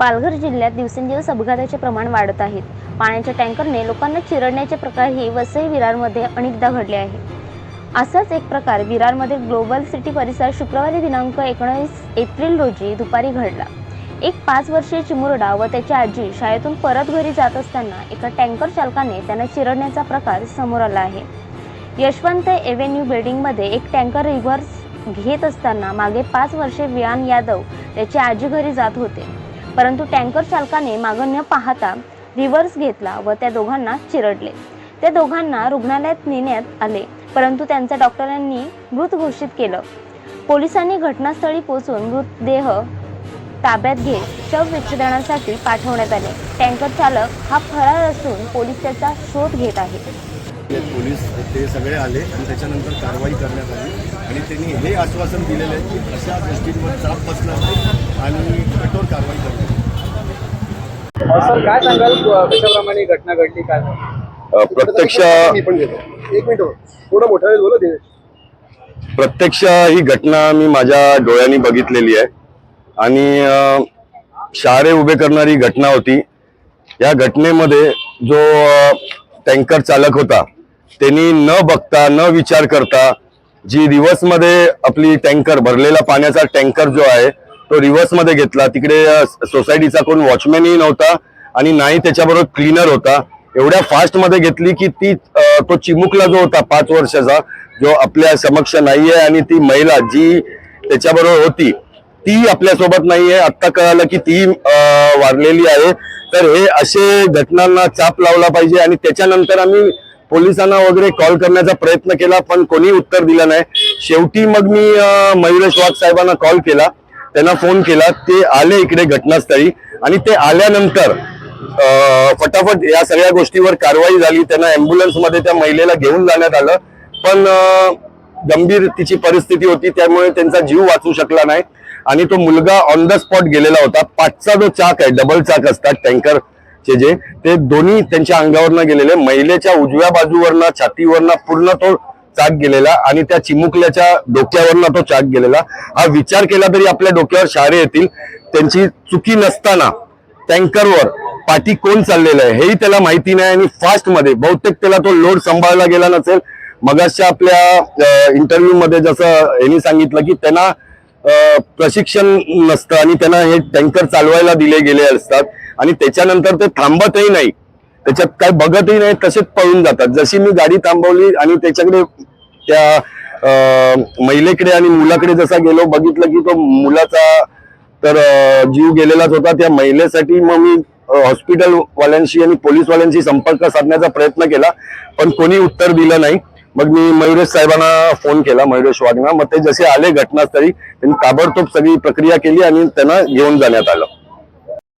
पालघर जिल्ह्यात दिवसेंदिवस अपघाताचे प्रमाण वाढत आहेत पाण्याच्या टँकरने लोकांना चिरडण्याचे प्रकारही वसई विरारमध्ये अनेकदा घडले आहे. असाच एक प्रकार विरारमध्ये ग्लोबल सिटी परिसर शुक्रवारी दिनांक एकोणीस एप्रिल रोजी दुपारी घडला. एक पाच वर्षीय चिमुरडा व त्याची आजी शाळेतून परत घरी जात असताना एका टँकर चालकाने त्यांना चिरडण्याचा प्रकार समोर आला आहे. यशवंत एव्हेन्यू बिल्डिंगमध्ये एक टँकर रिव्हर्स घेत असताना मागे पाच वर्षे वियान यादव त्याची आजी घरी जात होते. परंतु टँकर चालकाने मागं न पाहता रिव्हर्स घेतला व त्या दोघांना चिरडले. त्या दोघांना रुग्णालयात नेण्यात आले परंतु त्यांचा डॉक्टरांनी मृत घोषित केलं. पोलिसांनी घटनास्थळी पोहोचून मृतदेह ताब्यात घेत शव विच्छेदनासाठी पाठवण्यात आले. टँकर चालक हा फरार असून पोलीस त्याचा शोध घेत आहे. पोलीस ते सगळे आले आणि त्याच्यानंतर कारवाई करण्यात आली. आणि त्यांनी हे आश्वासन दिलेलं आहे की अशा गोष्टींवर चाप बसणार नाही आणि कठोर कारवाई करणार सर काय सांगाल? कशाप्रमाणे घटना घडली काय प्रत्यक्ष मी पण घेतो. एक मिनिट हो. थोडं मोठ्याने बोला ते प्रत्यक्ष ही घटना मी माझ्या डोळ्यांनी बघितलेली आहे. आणि अ, शहारे उभे करणारी घटना होती. या घटनेमध्ये जो अ, टँकर चालक होता त्यांनी न बघता न विचार करता जी रिव्हर्समध्ये आपली टँकर भरलेला पाण्याचा टँकर जो आहे तो रिव्हर्समध्ये घेतला. तिकडे सोसायटीचा कोण वॉचमॅनही नव्हता आणि नाही त्याच्याबरोबर क्लीनर होता. एवढ्या फास्टमध्ये घेतली की ती तो चिमुकला जो होता पाच वर्षाचा जो आपल्या समक्ष नाही आहे आणि ती महिला जी त्याच्याबरोबर होती ती आपल्यासोबत नाही आहे आत्ता कळालं की ती वारलेली आहे. तर हे असे घटनांना चाप लावला पाहिजे आणि त्याच्यानंतर आम्ही पोलिसांना वगैरे कॉल करण्याचा प्रयत्न केला पण कोणी उत्तर दिलं नाही. शेवटी मग मी मयुरेश वाघ साहेबांना कॉल केला. त्यांना फोन केला. ते आले इकडे घटनास्थळी आणि ते आल्यानंतर फटाफट या सगळ्या गोष्टीवर कारवाई झाली. त्यांना अँब्युलन्समध्ये त्या महिलेला घेऊन जाण्यात आलं. पण गंभीर तिची परिस्थिती होती. त्यामुळे त्यांचा जीव वाचू शकला नाही. आणि तो मुलगा ऑन द स्पॉट गेलेला होता. पाचचा जो चाक आहे डबल चाक असतात टँकर टँकरचे जे ते दोन्ही त्यांच्या अंगावरनं गेलेले महिलेच्या उजव्या बाजूवरनं छातीवरनं पूर्ण तो चाक गेलेला आणि त्या चिमुकल्याच्या डोक्यावरनं तो चाक गेलेला. हा विचार केला तरी आपल्या डोक्यावर शारे येतील. त्यांची चुकी नसताना टँकरवर पाठी कोण चाललेलं आहे हेही त्याला माहिती नाही आणि फास्टमध्ये बहुतेक त्याला तो लोड सांभाळला गेला नसेल. मगाशच्या आपल्या इंटरव्ह्यूमध्ये जसं यांनी सांगितलं की त्यांना प्रशिक्षण नसतं आणि त्यांना हे टँकर चालवायला दिले गेले असतात. आणि त्याच्यानंतर ते थांबतही नाही. त्याच्यात काय बघतही नाही तसेच पळून जातात. जशी मी गाडी थांबवली आणि त्याच्याकडे त्या महिलेकडे आणि मुलाकडे जसा गेलो बघितलं की तो मुलाचा तर जीव गेलेलाच होता. त्या महिलेसाठी मग मी हॉस्पिटल वाल्यांशी आणि पोलीसवाल्यांशी संपर्क साधण्याचा प्रयत्न केला पण कोणी उत्तर दिलं नाही. मग मी मयुरेश साहेबांना फोन केला मयुरेश वाघना. मग ते जसे आले घटनास्थळी त्यांनी ताबडतोब सगळी प्रक्रिया केली आणि त्यांना घेऊन जाण्यात आलं.